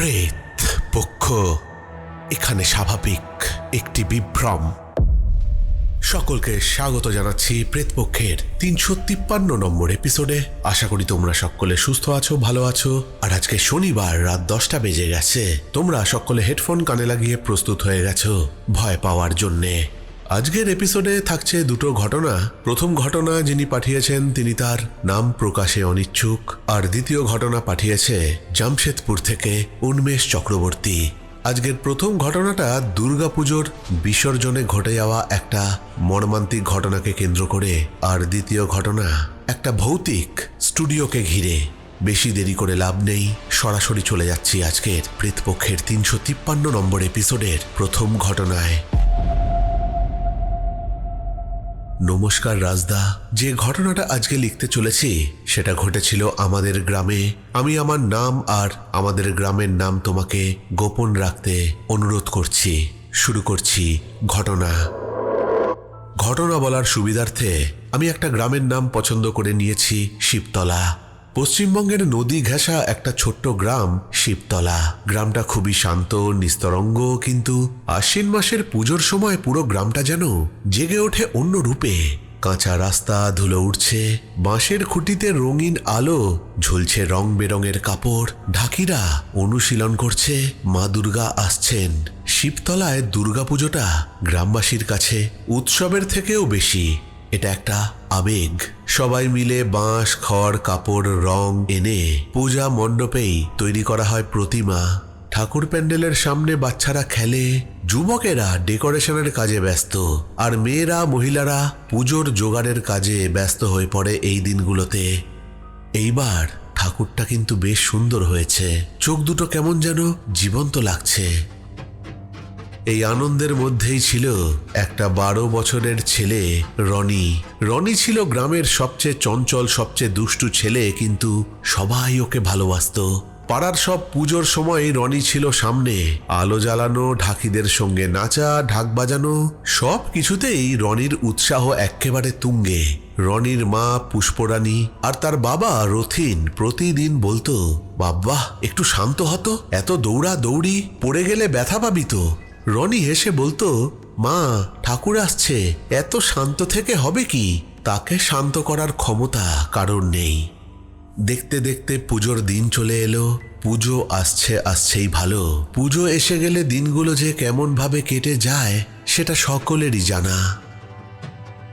প্রেত পক্ষ এখানে স্বাভাবিক একটি বিভ্রম। সকলকে স্বাগত জানাচ্ছি প্রেতপক্ষের তিনশো তিপ্পান্ন নম্বর এপিসোডে আশা করি তোমরা সকলে সুস্থ আছো, ভালো আছো। আর আজকে শনিবার, রাত দশটা বেজে গেছে। তোমরা সকলে হেডফোন কানে লাগিয়ে প্রস্তুত হয়ে গেছো। ভয় পাওয়ার জন্যে। আজকের এপিসোডে থাকছে দুটো ঘটনা। প্রথম ঘটনা যিনি পাঠিয়েছেন, তিনি তার নাম প্রকাশে অনিচ্ছুক। আর দ্বিতীয় ঘটনা পাঠিয়েছে জামশেদপুর থেকে উন্মেষ চক্রবর্তী। আজকের প্রথম ঘটনাটা দুর্গাপুজোর বিসর্জনে ঘটে যাওয়া একটা মর্মান্তিক ঘটনাকে কেন্দ্র করে। আর দ্বিতীয় ঘটনা, একটা ভৌতিক স্টুডিওকে ঘিরে। বেশি দেরি করে লাভ নেই, সরাসরি চলে যাচ্ছি আজকের প্রেতপক্ষের তিনশো তিপ্পান্ন নম্বর এপিসোডের প্রথম ঘটনায়। নমস্কার রাজদা। যে ঘটনাটা আজকে লিখতে চলেছি, সেটা ঘটেছিল আমাদের গ্রামে। আমি আমার নাম আর আমাদের গ্রামের নাম তোমাকে গোপন রাখতে অনুরোধ করছি। শুরু করছি ঘটনা। ঘটনা বলার সুবিধার্থে আমি একটা গ্রামের নাম পছন্দ করে নিয়েছি শিবতলা। পশ্চিমবঙ্গের নদী ঘেঁষা একটা ছোট্ট গ্রাম, শিবতলা। গ্রামটা খুবই শান্ত, নিস্তরঙ্গ, কিন্তু আশ্বিন মাসের পুজোর সময় পুরো গ্রামটা যেন জেগে ওঠে অন্য রূপে। কাঁচা রাস্তা ধুলো উঠছে, বাঁশের খুঁটিতে রঙিন আলো, ঝুলছে রং বেরঙের কাপড়। ঢাকিরা অনুশীলন করছে, মা দুর্গা আসছেন। শিবতলায় দুর্গাপুজোটা গ্রামবাসীর কাছে উৎসবের থেকেও বেশি। এটা একটা আবেগ। সবাই মিলে বাঁশ, খড়, কাপড়, রং এনে পূজা মণ্ডপেই তৈরি করা হয় প্রতিমা। ঠাকুর প্যান্ডেলের সামনে বাচ্চারা খেলে, যুবকেরা ডেকোরেশনের কাজে ব্যস্ত, আর মেয়েরা, মহিলারা পুজোর জোগাড়ের কাজে ব্যস্ত হয়ে পড়ে এই দিনগুলোতে। এইবার ঠাকুরটা কিন্তু বেশ সুন্দর হয়েছে। চোখ দুটো কেমন যেন জীবন্ত লাগছে। এই আনন্দের মধ্যেই ছিল একটা বারো বছরের ছেলে, রনি। রনি ছিল গ্রামের সবচেয়ে চঞ্চল, সবচেয়ে দুষ্টু ছেলে, কিন্তু সবাই ওকে ভালোবাসত। পাড়ার সব পুজোর সময় রনি ছিল সামনে। আলো জ্বালানো, ঢাকিদের সঙ্গে নাচা, ঢাক বাজানো, সব কিছুতেই রনির উৎসাহ একেবারে তুঙ্গে। রনির মা পুষ্পরানী আর তার বাবা রথিন প্রতিদিন বলতো, বাব্বা, একটু শান্ত হতো, এত দৌড়া দৌড়ি পড়ে গেলে ব্যথা পাবি তো। রনি হেসে বলতো, মা, ঠাকুর আসছে, এত শান্ত থেকে হবে কি? তাকে শান্ত করার ক্ষমতা কারোর নেই। দেখতে দেখতে পুজোর দিন চলে এলো, পুজো আসছে আসছেই ভালো। পুজো এসে গেলে দিনগুলো যে কেমন ভাবে কেটে যায়, সেটা সকলেরই জানা।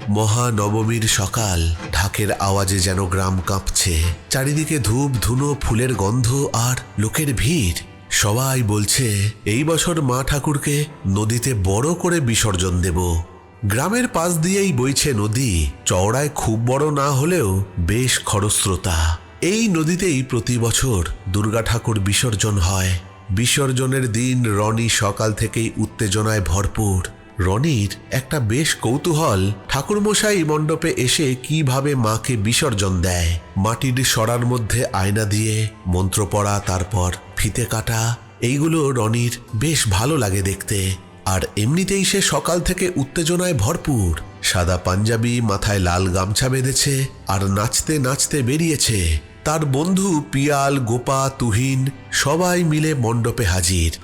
মহানবমীর সকাল, ঢাকের আওয়াজে যেন গ্রাম কাঁপছে। চারিদিকে ধূপ ধুনো, ফুলের গন্ধ আর লোকের ভিড়। সবাই বলছে, এই বছর মা ঠাকুরকে নদীতে বড় করে বিসর্জন দেব। গ্রামের পাশ দিয়েই বইছে নদী। চওড়ায় খুব বড় না হলেও বেশ খরস্রোতা। এই নদীতেই প্রতি বছর দুর্গা ঠাকুর বিসর্জন হয়। বিসর্জনের দিন রনি সকাল থেকেই উত্তেজনায় ভরপুর। রনির একটা বেশ কৌতূহল ঠাকুরমশাই মণ্ডপে এসে কীভাবে মাকে বিসর্জন দেয়। মাটির সরার মধ্যে আয়না দিয়ে, মন্ত্র পড়া, তারপর ফিতে কাটা, এইগুলো রনির বেশ ভালো লাগে দেখতে। আর এমনিতেই সে সকাল থেকে উত্তেজনায় ভরপুর। সাদা পাঞ্জাবি, মাথায় লাল গামছা বেঁধেছে আর নাচতে নাচতে বেরিয়েছে। তার বন্ধু, পিয়াল, গোপা, তুহিন সবাই মিলে মণ্ডপে হাজির।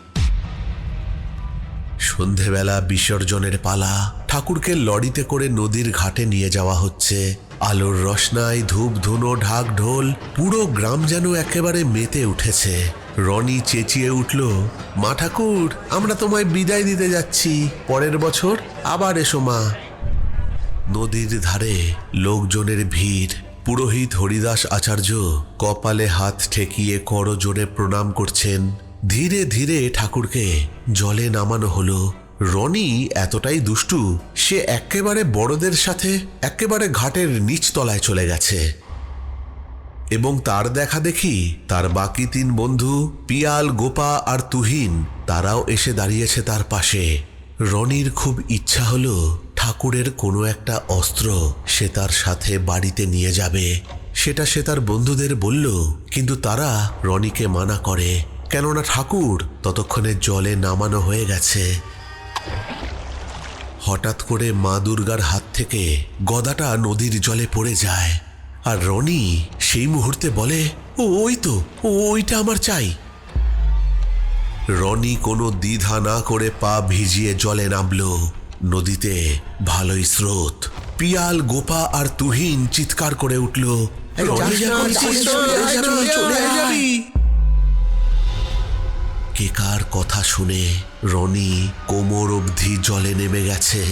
সন্ধেবেলা বিসর্জনের পালা ঠাকুরকে লরিতে করে নদীর ঘাটে নিয়ে যাওয়া হচ্ছে। আলোর রসনায় ধূপ, ধুনো, ঢাক, ঢোল পুরো গ্রাম যেন একেবারে মেতে উঠেছে। রনি চেঁচিয়ে উঠল, মা ঠাকুর, আমরা তোমায় বিদায় দিতে যাচ্ছি। পরের বছর আবার এসো মা। নদীর ধারে লোকজনের ভিড়। পুরোহিত হরিদাস আচার্য কপালে হাত ঠেকিয়ে করজোরে প্রণাম করছেন। ধীরে ধীরে ঠাকুরকে জলে নামানো হলো। রনি এতটাই দুষ্টু, সে একেবারে বড়দের সাথে একেবারে ঘাটের নিচ তলায় চলে গেছে। এবং তার দেখা দেখি, তার বাকি তিন বন্ধু, পিয়াল, গোপা আর তুহিন, তারাও এসে দাঁড়িয়েছে তার পাশে। রনির খুব ইচ্ছা হলো, ঠাকুরের কোনো একটা অস্ত্র সে তার সাথে বাড়িতে নিয়ে যাবে। সেটা সে তার বন্ধুদের বলল, কিন্তু তারা রনিকে মানা করে। কেননা ঠাকুর ততক্ষণে জলে নামানো হয়ে গেছে। হঠাৎ করে মা দুর্গার হাত থেকে গদাটা নদীর জলে পড়ে যায়। আর রনি সেই মুহূর্তে বলে ও ওই তো ওইটা আমার চাই। রনি কোনো দ্বিধা না করে পা ভিজিয়ে জলে নামলো। নদীতে ভালোই স্রোত। পিয়াল গোপা আর তুহিন চিৎকার করে উঠল "রনি যা করছিস, চলে যাবি, চলে যাবি।" কেকার কথা শুনে রনি কোমর অবধি জলে নেমে গেছে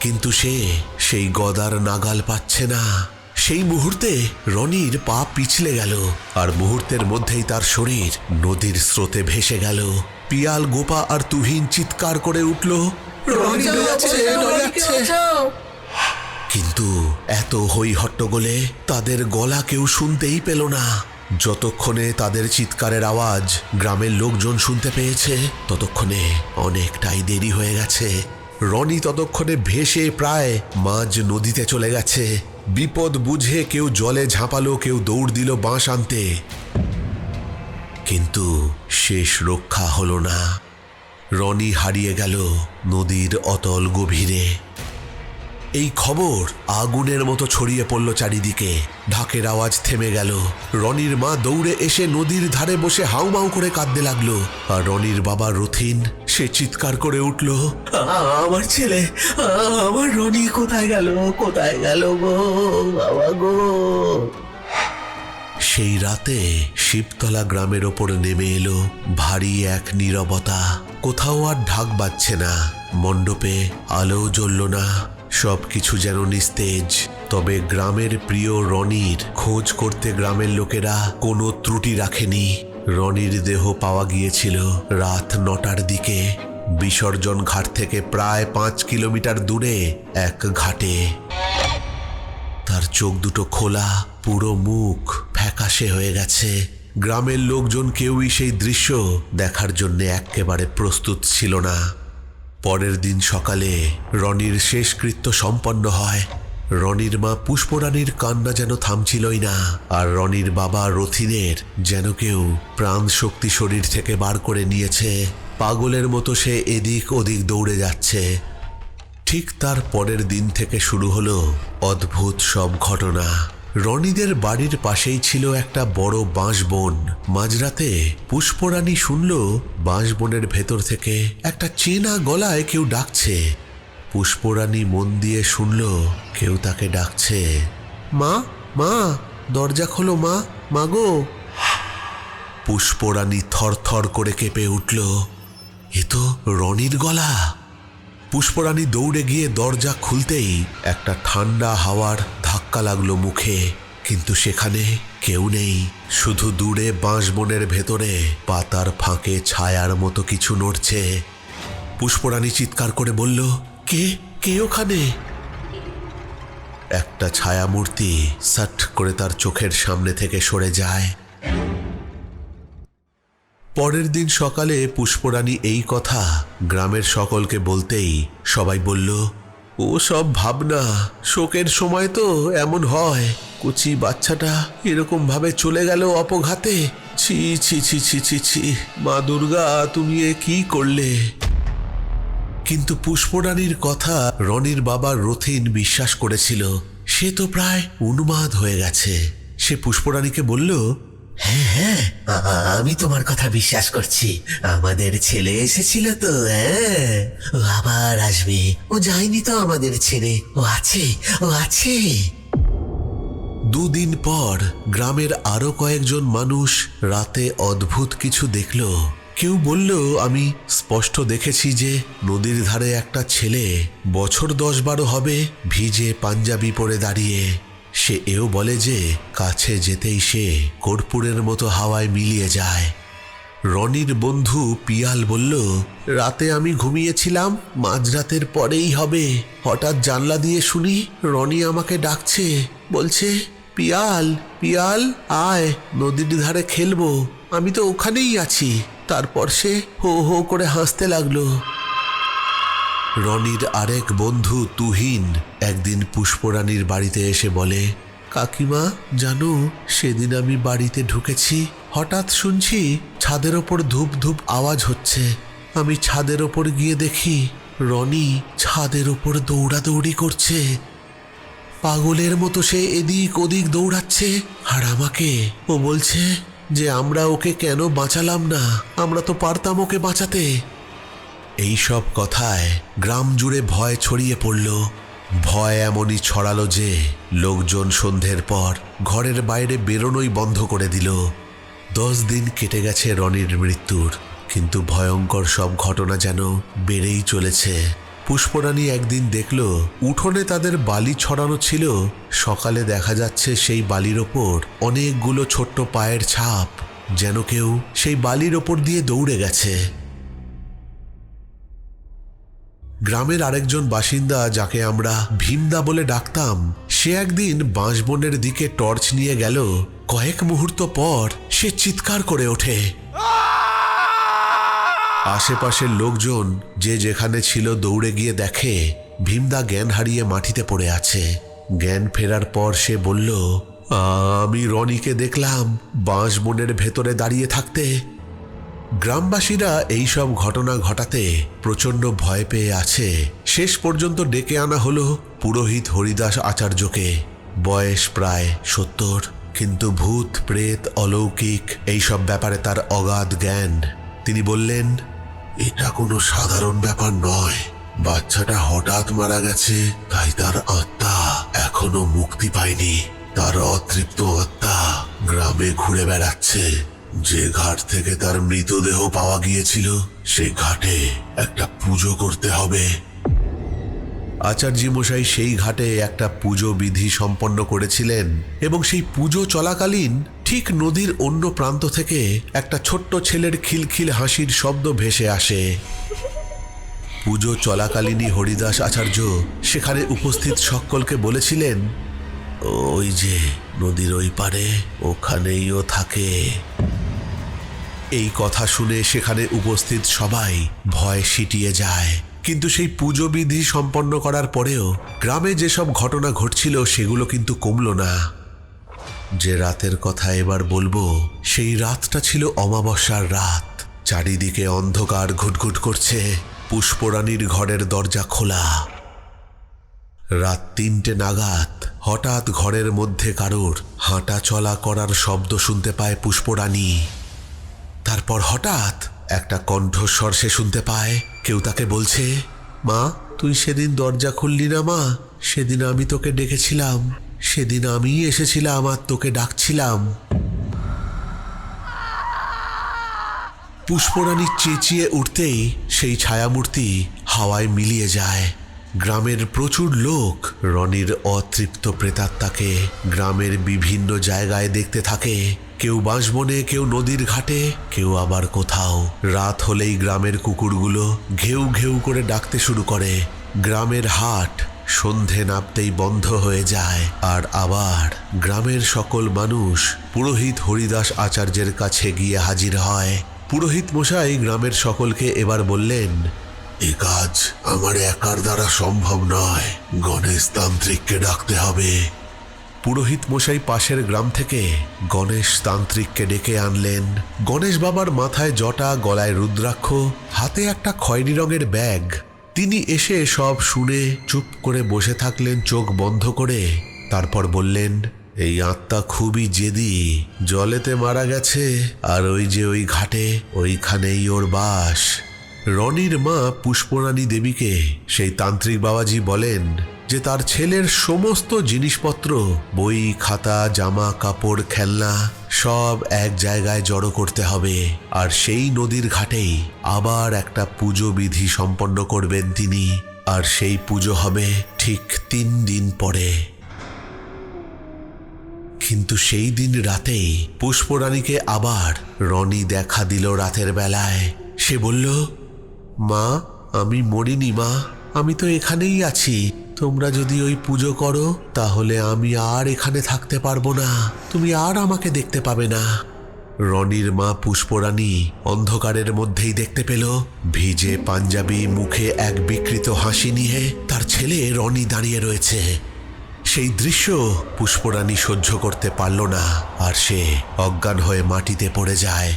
কিন্তু সে সেই গদার নাগাল পাচ্ছে না সেই মুহূর্তে রনির পা পিছলে গেল আর মুহূর্তের মধ্যেই তার শরীর নদীর স্রোতে ভেসে গেল পিয়াল গোপা আর তুহিন চিৎকার করে উঠল। কিন্তু এত হই হট্টগোলে তাদের গলা কেউ শুনতেই পেল না যতক্ষণে তাদের চিৎকারের আওয়াজ গ্রামের লোকজন শুনতে পেয়েছে, ততক্ষণে অনেকটাই দেরি হয়ে গেছে। রনি ততক্ষণে ভেসে প্রায় মাঝ নদীতে চলে গেছে। বিপদ বুঝে কেউ জলে ঝাঁপালো, কেউ দৌড় দিল বাঁশ আনতে। কিন্তু শেষ রক্ষা হলো না। রনি হারিয়ে গেল নদীর অতল গভীরে। এই খবর আগুনের মতো ছড়িয়ে পড়ল চারিদিকে। ঢাকের আওয়াজ থেমে গেল। রনির মা দৌড়ে এসে নদীর ধারে বসে হাউমাউ করে কাঁদতে লাগল। আর রনির বাবা রথিন, সে চিৎকার করে উঠল আমার ছেলে আমার রনি কোথায় গেল কোথায় গেল গো, বাবা গো? সেই রাতে শিবতলা গ্রামের ওপর নেমে এলো ভারী এক নীরবতা। কোথাও আর ঢাক বাজছে না। মণ্ডপে আলো জ্বলল না। সবকিছু যেন নিস্তেজ। তবে গ্রামের প্রিয় রনির খোঁজ করতে গ্রামের লোকেরা কোনো ত্রুটি রাখেনি। রনির দেহ পাওয়া গিয়েছিল রাত নটার দিকে। বিসর্জন ঘাট থেকে প্রায় পাঁচ কিলোমিটার দূরে এক ঘাটে। তার চোখ দুটো খোলা, পুরো মুখ ফ্যাকাশে হয়ে গেছে। গ্রামের লোকজন কেউই সেই দৃশ্য দেখার জন্য একেবারে প্রস্তুত ছিল না। পরের দিন সকালে রনির শেষকৃত্য সম্পন্ন হয়। রনির মা পুষ্পরানীর কান্না যেন থামছিলই না, আর রনির বাবা রথিনের যেন কেউ প্রাণ শক্তি শরীর থেকে বার করে নিয়েছে। পাগলের মতো সে এদিক ওদিক দৌড়ে যাচ্ছে। ঠিক তার পরের দিন থেকে শুরু হলো অদ্ভুত সব ঘটনা। রনিদের বাড়ির পাশেই ছিল একটা বড় বাঁশ বন মাঝরাতে পুষ্পরানী শুনল বাঁশ বনের ভেতর থেকে একটা চেনা গলায় কেউ ডাকছে। পুষ্পরানী মন দিয়ে শুনল কেউ তাকে ডাকছে। মা মা, দরজা খোলো মা মাগো পুষ্পরানী থরথর করে কেঁপে উঠল। এ তো রনির গলা। পুষ্পরানী দৌড়ে গিয়ে দরজা খুলতেই একটা ঠান্ডা হাওয়ার ধাক্কা লাগল মুখে। কিন্তু সেখানে কেউ নেই। শুধু দূরে বাঁশবনের ভেতরে পাতার ফাঁকে ছায়ার মতো কিছু নড়ছে। পুষ্পরানী চিৎকার করে বলল, কে? কে ওখানে? একটা ছায়ামূর্তি সাট করে তার চোখের সামনে থেকে সরে যায়। পরের দিন সকালে পুষ্পরানী এই কথা গ্রামের সকলকে বলতেই সবাই বলল, ও সব ভাবনা, শোকের সময় তো এমন হয়। কুচি বাচ্চাটা এরকম ভাবে চলে গেল অপঘাতে। ছি ছি ছি ছি ছি ছি, মা দুর্গা, তুমি এ কি করলে? কিন্তু পুষ্পরানীর কথা রনির বাবা রথিন বিশ্বাস করেছিল। সে তো প্রায় উন্মাদ হয়ে গেছে। সে পুষ্পরানীকে বলল হ্যাঁ হ্যাঁ আমি তোমার কথা বিশ্বাস করছি। আমাদের ছেলে এসেছিল তো হ্যাঁ। ও আবার আসবে। ও যায়নি তো আমাদের ছেড়ে। ও আছে ও আছে। দুদিন পর গ্রামের আরও কয়েকজন মানুষ রাতে অদ্ভুত কিছু দেখল। কেউ বলল, আমি স্পষ্ট দেখেছি যে নদীর ধারে একটা ছেলে বছর দশ বারো হবে ভিজে পাঞ্জাবি পরে দাঁড়িয়ে। সে এও বলে যে, কাছে যেতেই সে কর্পূরের মতো হাওয়ায় মিলিয়ে যায়। রনির বন্ধু পিয়াল বলল, রাতে আমি ঘুমিয়েছিলাম, মাঝরাতের পরেই হবে। হঠাৎ জানলা দিয়ে শুনি রনি আমাকে ডাকছে। বলছে, পিয়াল পিয়াল, আয়, নদীর ধারে খেলব। আমি তো ওখানেই আছি। তারপর সে হো হো করে হাসতে লাগল। রনির আরেক বন্ধু তুহিন একদিন পুষ্পরানীর বাড়িতে এসে বলে, কাকিমা, জানো, সেদিন আমি বাড়িতে ঢুকেছি, হঠাৎ শুনছি ছাদের ওপর ধূপ ধূপ আওয়াজ হচ্ছে। আমি ছাদের ওপর গিয়ে দেখি রনি ছাদের ওপর দৌড়াদৌড়ি করছে। পাগলের মতো সে এদিক ওদিক দৌড়াচ্ছে আর আমাকে, ও বলছে যে, আমরা ওকে কেন বাঁচালাম না? আমরা তো পারতাম ওকে বাঁচাতে। এই সব কথায় গ্রাম জুড়ে ভয় ছড়িয়ে পড়ল। ভয় এমনই ছড়ালো যে লোকজন সন্ধ্যের পর ঘরের বাইরে বেরোনোই বন্ধ করে দিল। দশ দিন কেটে গেছে রনির মৃত্যুর, কিন্তু ভয়ঙ্কর সব ঘটনা যেন বেড়েই চলেছে। পুষ্পরানী একদিন দেখল, উঠোনে তাদের বালি ছড়ানো ছিল। সকালে দেখা যাচ্ছে সেই বালির ওপর অনেকগুলো ছোট্ট পায়ের ছাপ, যেন কেউ সেই বালির ওপর দিয়ে দৌড়ে গেছে। গ্রামের আরেকজন বাসিন্দা যাকে আমরা ভীমদা বলে ডাকতাম, সে একদিন বাঁশবনের দিকে টর্চ নিয়ে গেল। কয়েক মুহূর্ত পর সে চিৎকার করে ওঠে। আশেপাশের লোকজন যে যেখানে ছিল দৌড়ে গিয়ে দেখে ভীমদা জ্ঞান হারিয়ে মাটিতে পড়ে আছে। জ্ঞান ফেরার পর সে বলল আমি রনিকে দেখলাম বাঁশ বাঁশবনের ভেতরে দাঁড়িয়ে থাকতে। গ্রামবাসীরা এই সব ঘটনা ঘটাতে প্রচণ্ড ভয় পেয়ে আছে। শেষ পর্যন্ত ডেকে আনা হলো পুরোহিত হরিদাস আচার্যকে। বয়স প্রায় সত্তর, কিন্তু ভূত, প্রেত, অলৌকিক, এই সব ব্যাপারে তার অগাধ জ্ঞান। তিনি বললেন, এটা কোনো সাধারণ ব্যাপার নয়। বাচ্চাটা হঠাৎ মারা গেছে, তাই তার আত্মা এখনও মুক্তি পায়নি। তার অতৃপ্ত আত্মা গ্রামে ঘুরে বেড়াচ্ছে। যে ঘাট থেকে তার মৃতদেহ পাওয়া গিয়েছিল সেই ঘাটে একটা পুজো করতে হবে। আচার্যি মশাই সেই ঘাটে একটা পুজো বিধি সম্পন্ন করেছিলেন এবং সেই পুজো চলাকালীন ঠিক নদীর অন্য প্রান্ত থেকে একটা ছোট্ট ছেলের খিলখিল হাসির শব্দ ভেসে আসে। পুজো চলাকালীনই হরিদাস আচার্য সেখানে উপস্থিত সকলকে বলেছিলেন, ওই যে নদীর ওই পারে ওখানেই ও থাকে। এই কথা শুনে সেখানে উপস্থিত সবাই ভয় সিটিয়ে যায়। কিন্তু সেই পুজো বিধি সম্পন্ন করার পরেও গ্রামে যেসব ঘটনা ঘটছিল সেগুলো কিন্তু কমল না। যে রাতের কথা এবার বলব, সেই রাতটা ছিল অমাবস্যার রাত। চারিদিকে অন্ধকার ঘুটঘুট করছে পুষ্পরানীর ঘরের দরজা খোলা। রাত তিনটে নাগাদ হঠাৎ ঘরের মধ্যে কারোর হাঁটা চলা করার শব্দ শুনতে পায় পুষ্পরানী তারপর হঠাৎ একটা কণ্ঠস্বর সে শুনতে পায়। কেউ তাকে বলছে, মা, তুই সেদিন দরজা খুললি না, মা? সেদিন আমি তোকে ডেকেছিলাম। সেদিন আমি এসেছিলাম আর তোকে ডাকছিলাম। পুষ্পরানী চেঁচিয়ে উঠতেই সেই ছায়ামূর্তি হাওয়ায় মিলিয়ে যায়। গ্রামের প্রচুর লোক রনির অতৃপ্ত প্রেতাত্মাকে গ্রামের বিভিন্ন জায়গায় দেখতে থাকে। কেউ বাঁশবনে কেউ নদীর ঘাটে, কেউ আবার কোথাও। রাত হলেই গ্রামের কুকুরগুলো ঘেউ ঘেউ করে ডাকতে শুরু করে। গ্রামের হাট সন্ধে নাপতেই বন্ধ হয়ে যায়। আর আবার গ্রামের সকল মানুষ পুরোহিত হরিদাস আচার্যের কাছে গিয়ে হাজির হয়। পুরোহিত মশাই গ্রামের সকলকে এবার বললেন, এ কাজ আমার একার দ্বারা সম্ভব নয়। গণেশ তান্ত্রিককে ডাকতে হবে। পুরোহিত মশাই পাশের গ্রাম থেকে গণেশ তান্ত্রিককে ডেকে আনলেন। গণেশ বাবার মাথায় জটা, গলায় রুদ্রাক্ষ, হাতে একটা খয়েরি রঙের ব্যাগ। তিনি এসে সব শুনে চুপ করে বসে থাকলেন, চোখ বন্ধ করে। তারপর বললেন, এই আত্মা খুবই জেদি। জলেতে মারা গেছে, আর ওই যে ওই ঘাটে, ওইখানেই ওর বাস। রনির মা পুষ্পরানী দেবীকে, সেই তান্ত্রিক বাবাজি বলেন যে তার ছেলের সমস্ত জিনিসপত্র, বই, খাতা, জামা, কাপড়, খেলনা, সব এক জায়গায় জড়ো করতে হবে। আর সেই নদীর ঘাটেই আবার একটা পুজো বিধি সম্পন্ন করবেন তিনি। আর সেই পুজো হবে ঠিক তিন দিন পরে। কিন্তু সেই দিন রাতেই পুষ্পরানীকে আবার রনি দেখা দিল রাতের বেলায়। সে বলল, মা, আমি মরিনি মা, আমি তো এখানেই আছি। তোমরা যদি ওই পুজো করো, তাহলে আমি আর এখানে থাকতে পারব না। তুমি আর আমাকে দেখতে পাবে না। রনির মা পুষ্পরানী অন্ধকারের মধ্যেই দেখতে পেল। ভিজে পাঞ্জাবি মুখে এক বিকৃত হাসি নিয়ে তার ছেলে রনি দাঁড়িয়ে রয়েছে। সেই দৃশ্য পুষ্পরানী সহ্য করতে পারল না, আর সে অজ্ঞান হয়ে মাটিতে পড়ে যায়।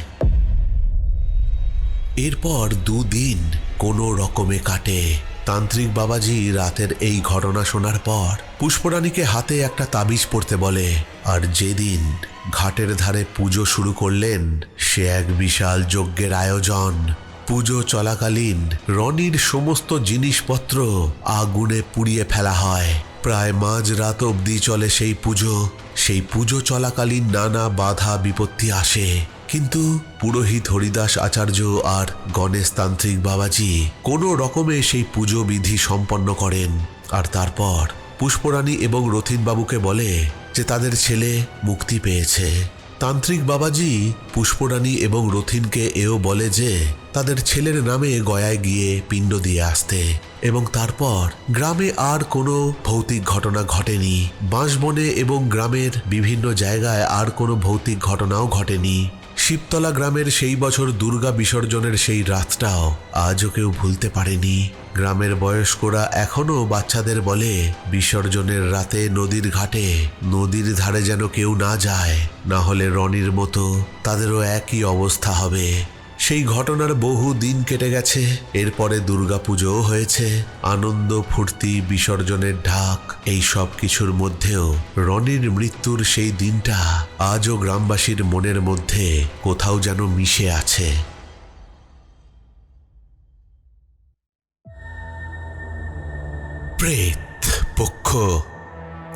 এরপর দুদিন কোনো রকমে কাটে। তান্ত্রিক বাবাজি রাতের এই ঘটনা শোনার পর পুষ্পরানীকে হাতে একটা তাবিজ পড়তে বলে, আর যেদিন ঘাটের ধারে পুজো শুরু করলেন, সে এক বিশাল যজ্ঞের আয়োজন। পুজো চলাকালীন রনির সমস্ত জিনিসপত্র আগুনে পুড়িয়ে ফেলা হয়। প্রায় মাঝ রাত অবধি চলে সেই পুজো। সেই পুজো চলাকালীন নানা বাধা বিপত্তি আসে। কিন্তু পুরোহিত হরিদাস আচার্য আর গণেশ তান্ত্রিক বাবাজি কোনো রকমে সেই পুজো বিধি সম্পন্ন করেন। আর তারপর পুষ্পরানী এবং রথিনবাবুকে বলে যে তাদের ছেলে মুক্তি পেয়েছে। তান্ত্রিক বাবাজি পুষ্পরানী এবং রথিনকে এও বলে যে তাদের ছেলের নামে গয়ায় গিয়ে পিণ্ড দিয়ে আসতে এবং তারপর গ্রামে আর কোনো ভৌতিক ঘটনা ঘটেনি। বাঁশবনে এবং গ্রামের বিভিন্ন জায়গায় আর কোনো ভৌতিক ঘটনাও ঘটেনি। শিবতলা গ্রামের সেই বছর দুর্গা বিসর্জনের সেই রাতটাও আজও কেউ ভুলতে পারেনি। গ্রামের বয়স্করা এখনও বাচ্চাদের বলে, বিসর্জনের রাতে নদীর ঘাটে, নদীর ধারে যেন কেউ না যায়, না হলে রনির মতো তাদেরও একই অবস্থা হবে। সেই ঘটনার বহু দিন কেটে গেছে। এরপরে দুর্গাপুজোও হয়েছে। আনন্দ, ফুর্তি, বিসর্জনের ঢাক, এই সব কিছুর মধ্যেও রনির মৃত্যুর সেই দিনটা আজও গ্রামবাসীর মনের মধ্যে কোথাও যেন মিশে আছে। প্রেত, পক্ষ,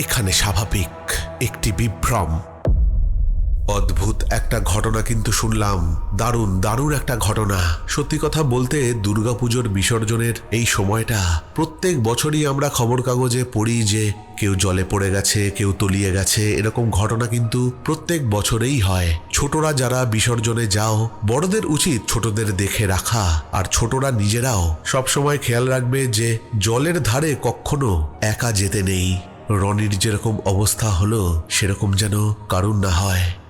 এখানে স্বাভাবিক, একটি বিভ্রম। অদ্ভুত একটা ঘটনা কিন্তু শুনলাম। দারুণ দারুণ একটা ঘটনা। সত্যি কথা বলতে, দুর্গাপুজোর বিসর্জনের এই সময়টা, প্রত্যেক বছরই আমরা খবর কাগজে পড়ি যে কেউ জলে পড়ে গেছে, কেউ তলিয়ে গেছে, এরকম ঘটনা কিন্তু প্রত্যেক বছরেই হয়। ছোটরা যারা বিসর্জনে যাও, বড়দের উচিত ছোটদের দেখে রাখা, আর ছোটরা নিজেরাও সবসময় খেয়াল রাখবে যে জলের ধারে কখনো একা যেতে নেই। রনির যেরকম অবস্থা হলো, সেরকম যেন কারুর না হয়।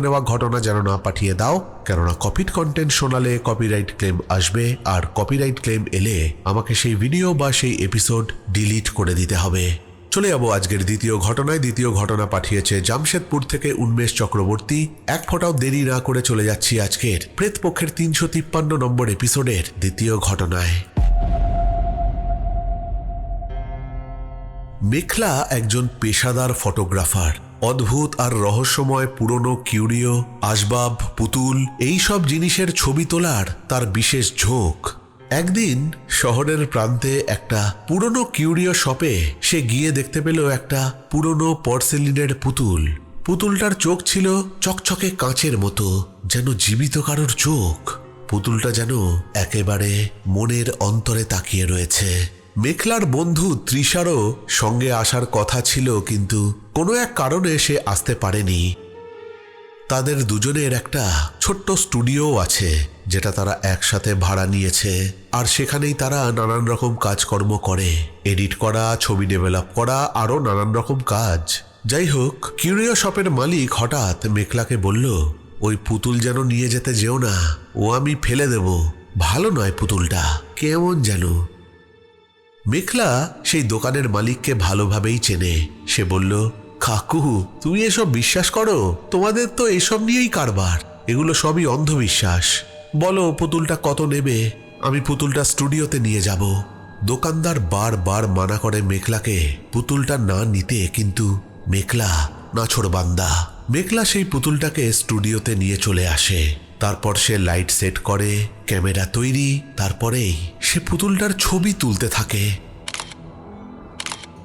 নেওয়া ঘটনা যেন না পাঠিয়ে দাও, কেননা কপিড কন্টেন্ট শোনালে কপিরাইট ক্লেম আসবে, আর কপিরাইট ক্লেম এলে আমাকে সেই ভিডিও বা সেই এপিসোড ডিলিট করে দিতে হবে। চলে যাব আজকের দ্বিতীয় ঘটনায়। দ্বিতীয় ঘটনা পাঠিয়েছে জামশেদপুর থেকে উন্মেষ চক্রবর্তী। এক ফোটাও দেরি না করে চলে যাচ্ছি আজকের প্রেতপক্ষের তিনশো তিপ্পান্ন নম্বর এপিসোডের দ্বিতীয় ঘটনায়। মেখলা একজন পেশাদার ফটোগ্রাফার অদ্ভুত আর রহস্যময় পুরনো কিউরিও, আসবাব, পুতুল এই সব জিনিসের ছবি তোলার তার বিশেষ ঝোঁক। একদিন শহরের প্রান্তে একটা পুরনো কিউরিও শপে সে গিয়ে দেখতে পেল একটা পুরনো পর্সেলিনের পুতুল। পুতুলটার চোখ ছিল চকচকে কাঁচের মতো, যেন জীবিত কারোর চোখ। পুতুলটা যেন একেবারে মনের অন্তরে তাকিয়ে রয়েছে। মেখলার বন্ধু তৃষারও সঙ্গে আসার কথা ছিল, কিন্তু কোনো এক কারণে সে আসতে পারেনি। তাদের দুজনের একটা ছোট্ট স্টুডিও আছে, যেটা তারা একসাথে ভাড়া নিয়েছে, আর সেখানেই তারা নানান রকম কাজকর্ম করে। এডিট করা, ছবি ডেভেলপ করা, আরও নানান রকম কাজ। যাই হোক, কিউরিও শপের মালিক হঠাৎ মেখলাকে বলল, ওই পুতুল যেন নিয়ে যেতে যেও না, ও আমি ফেলে দেব। ভালো নয় পুতুলটা, কেমন যেন। মেখলা সেই দোকানের মালিককে ভালোভাবেই চেনে। সে বলল, কাকু, তুমি এসব বিশ্বাস করো? তোমাদের তো এসব নিয়েই কারবার। এগুলো সবই অন্ধবিশ্বাস। বলো, পুতুলটা কত নেবে? আমি পুতুলটা স্টুডিওতে নিয়ে যাব। দোকানদার বারবার মানা করে মেখলাকে, পুতুলটা না নিতে কিন্তু মেখলা নাছড় বান্দা মেখলা সেই পুতুলটাকে স্টুডিওতে নিয়ে চলে আসে। তারপর সে লাইট সেট করে ক্যামেরা তৈরি, তারপরেই সে পুতুলটার ছবি তুলতে থাকে।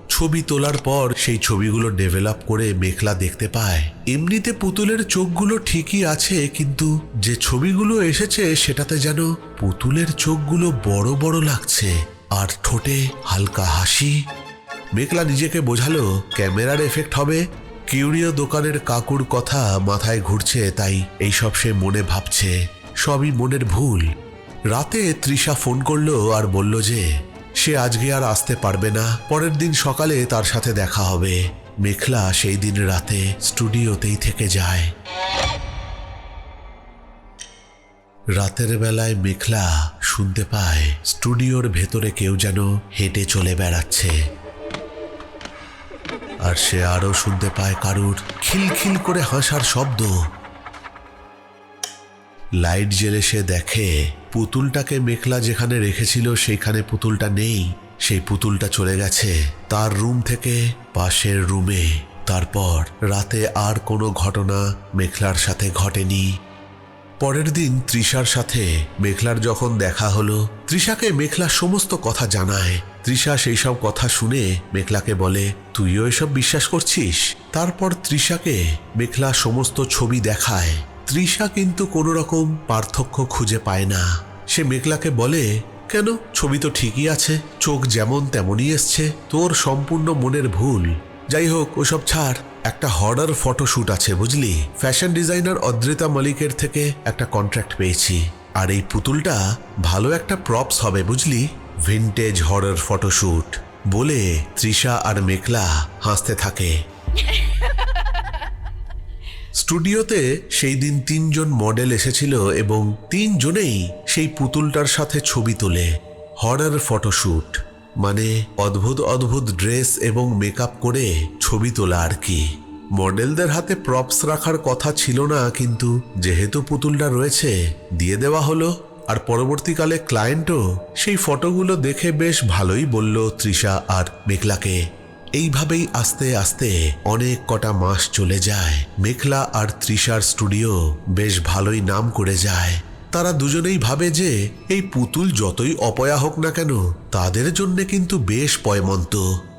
ছবি তোলার পর সেই ছবিগুলো ডেভেলপ করে মেখলা দেখতে পায়। এমনিতে পুতুলের চোখগুলো ঠিকই আছে, কিন্তু যে ছবিগুলো এসেছে সেটাতে যেন পুতুলের চোখগুলো বড় বড় লাগছে আর ঠোঁটে হালকা হাসি। মেঘলা নিজেকে বোঝালো ক্যামেরার এফেক্ট হবে কিউরিও দোকানের কাকুর কথা মাথায় ঘুরছে, তাই এইসব সে মনে ভাবছে, সবই মনের ভুল। রাতে তৃষা ফোন করল আর বলল যে, সে আজকে আর আসতে পারবে না, পরের দিন সকালে তার সাথে দেখা হবে। মেঘলা সেই দিন রাতে স্টুডিওতেই থেকে যায়। রাতের বেলায় মেঘলা শুনতে পায়, স্টুডিওর ভেতরে কেউ যেন হেঁটে চলে বেড়াচ্ছে। আর সে আরও শুনতে পায় কারুর খিলখিল করে হাসার শব্দ। লাইট জেলে সে দেখে, পুতুলটাকে মেঘলা যেখানে রেখেছিল সেইখানে পুতুলটা নেই। সেই পুতুলটা চলে গেছে তার রুম থেকে পাশের রুমে। তারপর রাতে আর কোনো ঘটনা মেঘলার সাথে ঘটেনি। পরের দিন তৃষার সাথে মেঘলার যখন দেখা হলো, তৃষাকে মেঘলা সমস্ত কথা জানায়। তৃষা সেই সব কথা শুনে মেঘলাকে বলে, তুইও এসব বিশ্বাস করছিস? তারপর তৃষাকে মেঘলা সমস্ত ছবি দেখায়। তৃষা কিন্তু কোনো রকম পার্থক্য খুঁজে পায় না। সে মেঘলাকে বলে, কেন? ছবি তো ঠিকই আছে। চোখ যেমন তেমনই এসছে। তোর সম্পূর্ণ মনের ভুল। যাই হোক, ওসব ছাড়। একটা হর্ডার ফটোশ্যুট আছে, বুঝলি? ফ্যাশন ডিজাইনার অদ্রিতা মালিকের থেকে একটা কন্ট্রাক্ট পেয়েছি। আর এই পুতুলটা ভালো একটা প্রপস হবে, বুঝলি? ভিনটেজ হরর ফটোশ্যুট বলে তৃষা আর মেঘলা হাসতে থাকে। স্টুডিওতে সেই দিন তিনজন মডেল এসেছিল এবং তিনজনেই সেই পুতুলটার সাথে ছবি তোলে। হরার ফটোশ্যুট মানে অদ্ভুত অদ্ভুত ড্রেস এবং মেকআপ করে ছবি তোলা আর কি। মডেলদের হাতে প্রপস রাখার কথা ছিল না, কিন্তু যেহেতু পুতুলটা রয়েছে, দিয়ে দেওয়া হলো। আর পরবর্তীকালে ক্লায়েন্টও সেই ফটোগুলো দেখে বেশ ভালোই বলল তৃষা আর মেঘলাকে, এইভাবেই আস্তে আস্তে অনেক কটা মাস চলে যায়। মেঘলা আর তৃষার স্টুডিও বেশ ভালোই নাম করে যায়। তারা দুজনেই ভাবে যে এই পুতুল যতই অপয়া হোক না কেন, তাদের জন্য কিন্তু বেশ পয়মন্ত।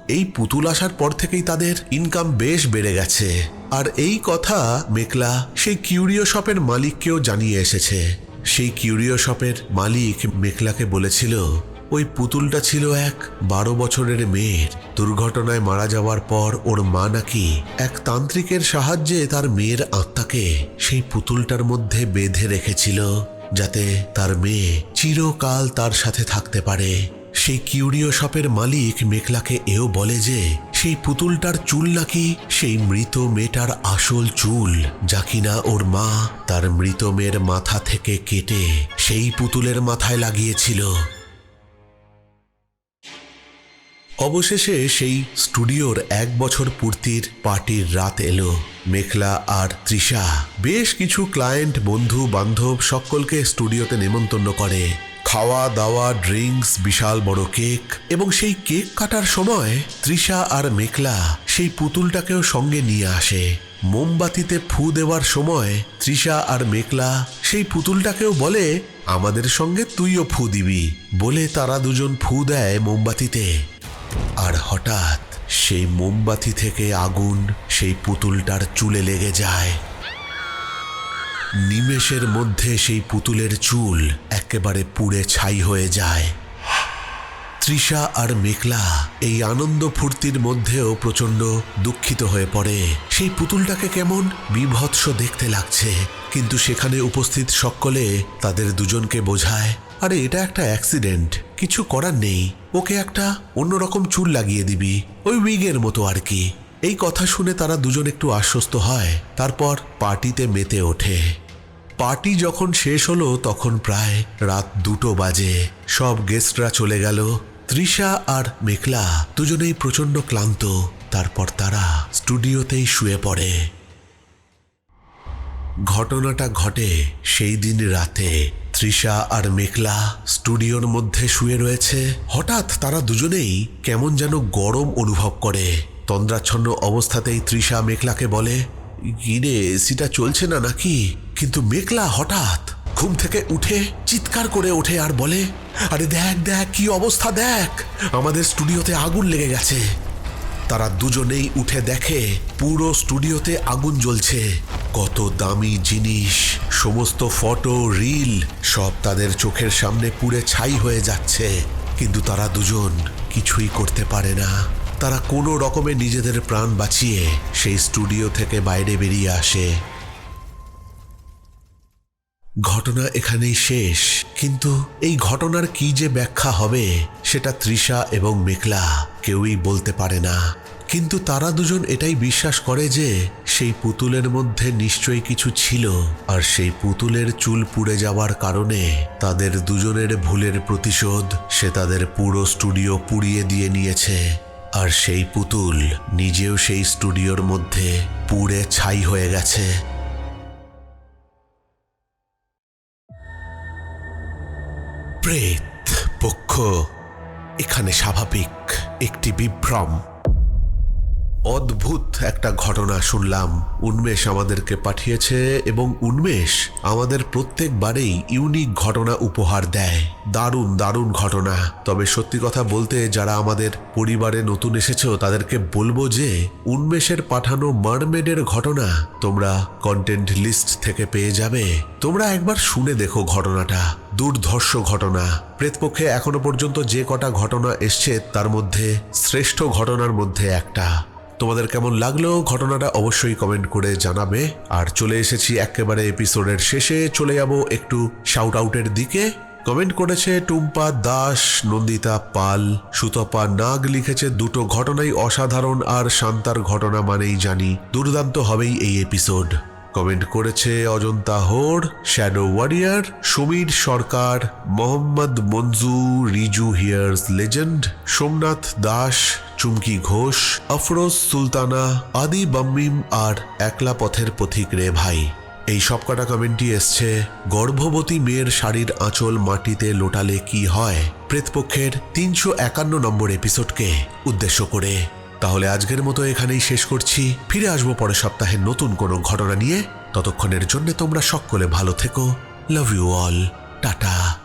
এই পুতুল আসার পর থেকেই তাদের ইনকাম বেশ বেড়ে গেছে। আর এই কথা মেঘলা সেই কিউরিও শপের মালিককেও জানিয়ে এসেছে। সেই কিউরিও শপের মালিক মেঘলাকে বলেছিল, ওই পুতুলটা ছিল এক বারো বছরের মেয়ের। দুর্ঘটনায় মারা যাওয়ার পর ওর মা নাকি এক তান্ত্রিকের সাহায্যে তার মেয়ের আত্মাকে সেই পুতুলটার মধ্যে বেঁধে রেখেছিল, যাতে তার মেয়ে চিরকাল তার সাথে থাকতে পারে। সেই কিউরিও শপের মালিক মেঘলাকে এও বলে যে সেই পুতুলটার চুল নাকি সেই মৃত মেয়েটার আসল চুল, যা কিনা ওর মা তার মৃত মেয়ের মাথা থেকে কেটে সেই পুতুলের মাথায় লাগিয়েছিল। অবশেষে সেই স্টুডিওর এক বছর পূর্তির পার্টির রাত এলো। মেঘলা আর তৃষা, বেশ কিছু ক্লায়েন্ট, বন্ধু, বান্ধব সকলকে স্টুডিওতে নেমন্তন্ন করে। খাওয়া, দাওয়া, ড্রিঙ্কস, বিশাল বড় কেক এবং সেই কেক কাটার সময় তৃষা আর মেঘলা সেই পুতুলটাকেও সঙ্গে নিয়ে আসে। মোমবাতিতে ফু দেওয়ার সময় তৃষা আর মেঘলা সেই পুতুলটাকেও বলে, আমাদের সঙ্গে তুইও ফু দিবি। বলে তারা দুজন ফু দেয় মোমবাতিতে। আর হঠাৎ সেই মোমবাতি থেকে আগুন সেই পুতুলটার চুলে লেগে যায়। নিমেষের মধ্যে সেই পুতুলের চুল একেবারে পুড়ে ছাই হয়ে যায়। তৃষা আর মেঘলা এই আনন্দ ফুর্তির মধ্যেও প্রচণ্ড দুঃখিত হয়ে পড়ে। সেই পুতুলটাকে কেমন বিভৎস দেখতে লাগছে, কিন্তু সেখানে উপস্থিত সকলে তাদের দুজনকে বোঝায়, আরে, এটা একটা অ্যাক্সিডেন্ট, কিছু করার নেই, ওকে একটা অন্যরকম চুল লাগিয়ে দিবি, ওই উইগের মতো আর কি। এই কথা শুনে তারা দুজন একটু আশ্বস্ত হয়, তারপর পার্টিতে মেতে ওঠে। পার্টি যখন শেষ হলো, তখন প্রায় রাত দুটো বাজে। সব গেস্টরা চলে গেল। তৃষা আর মেঘলা দুজনেই প্রচণ্ড ক্লান্ত। তারপর তারা স্টুডিওতেই শুয়ে পড়ে। ঘটনাটা ঘটে সেই দিন রাতে। তৃষা আর মেঘলা স্টুডিওর মধ্যে শুয়ে রয়েছে। হঠাৎ তারা দুজনেই কেমন যেন গরম অনুভব করে। তন্দ্রাচ্ছন্ন অবস্থাতেই তৃষা মেঘলাকে বলে গিরে এসিটা চলছে না নাকি? কিন্তু মেঘলা হঠাৎ ঘুম থেকে উঠে চিৎকার করে ওঠে আর বলে, আরে দেখ দেখ, কি অবস্থা দেখ। আমাদের স্টুডিওতে আগুন লেগে গেছে। তারা দুজনেই উঠে দেখে পুরো স্টুডিওতে আগুন জ্বলছে। কত দামি জিনিস, সমস্ত ফটো, রিল, সব তাদের চোখের সামনে পুড়ে ছাই হয়ে যাচ্ছে। কিন্তু তারা দুজন কিছুই করতে পারে না। তারা কোনো রকমে নিজেদের প্রাণ বাঁচিয়ে সেই স্টুডিও থেকে বাইরে বেরিয়ে আসে। ঘটনা এখানেই শেষ। কিন্তু এই ঘটনার কি যে ব্যাখ্যা হবে, সেটা তৃষা এবং মেঘলা কেউই বলতে পারে না। কিন্তু তারা দুজন এটাই বিশ্বাস করে যে, সেই পুতুলের মধ্যে নিশ্চয়ই কিছু ছিল, আর সেই পুতুলের চুল পুড়ে যাওয়ার কারণে তাদের দুজনের ভুলের প্রতিশোধ সে তাদের পুরো স্টুডিও পুড়িয়ে দিয়ে নিয়েছে। আর সেই পুতুল নিজেও সেই স্টুডিওর মধ্যে পুড়ে ছাই হয়ে গেছে। প্রেত পক্ষ এখানে স্বাভাবিক একটি বিভ্রম। অদ্ভুত একটা ঘটনা শুনলাম। উন্মেষ আমাদেরকে পাঠিয়েছে এবং উন্মেষ আমাদের প্রত্যেকবারেই ইউনিক ঘটনা উপহার দেয়। দারুণ দারুণ ঘটনা। তবে সত্যি কথা বলতে যারা আমাদের পরিবারে নতুন এসেছ, তাদেরকে বলব যে উন্মেষের পাঠানো মারমেডের ঘটনা তোমরা কন্টেন্ট লিস্ট থেকে পেয়ে যাবে। তোমরা একবার শুনে দেখো ঘটনাটা। দুর্ধর্ষ ঘটনা। প্রেতপক্ষে এখনও পর্যন্ত যে কটা ঘটনা এসছে, তার মধ্যে শ্রেষ্ঠ ঘটনার মধ্যে একটা। তোমাদের কেমন লাগল ঘটনাটা অবশ্যই কমেন্ট করে জানাবে। আর চলে এসেছি একেবারে এপিসোডের শেষে, চলে যাব একটু শাউট আউটের দিকে। কমেন্ট করেছে, টুম্পা, দাস, নন্দিতা পাল, সুতপা নাগ লিখেছে, দুটো ঘটনাই অসাধারণ আর শান্তার ঘটনা মানেই জানি, দুর্দান্ত হবেই এই এপিসোড। কমেন্ট করেছে, Ajanta Hore shadow warrior, Samir Sarkar, Mohammad Manju, Riju here's legend, Somnath Das Chumki Ghosh, Afroz, Sultana, Adi বাম্মিম আর একলা পথের পথিক রে ভাই। এই সব কটা কমেন্টই এসছে, গর্ভবতী মেয়ের শাড়ির আঁচল মাটিতে লোটালে কি হয়? প্রেতপক্ষের তিনশো একান্ন নম্বর এপিসোডকে উদ্দেশ্য করে। তাহলে আজকের মতো এখানেই শেষ করছি। ফিরে আসব পরের সপ্তাহে নতুন কোনো ঘটনা নিয়ে। ততক্ষণের জন্য তোমরা সকলে ভালো থেকো। Love you all tata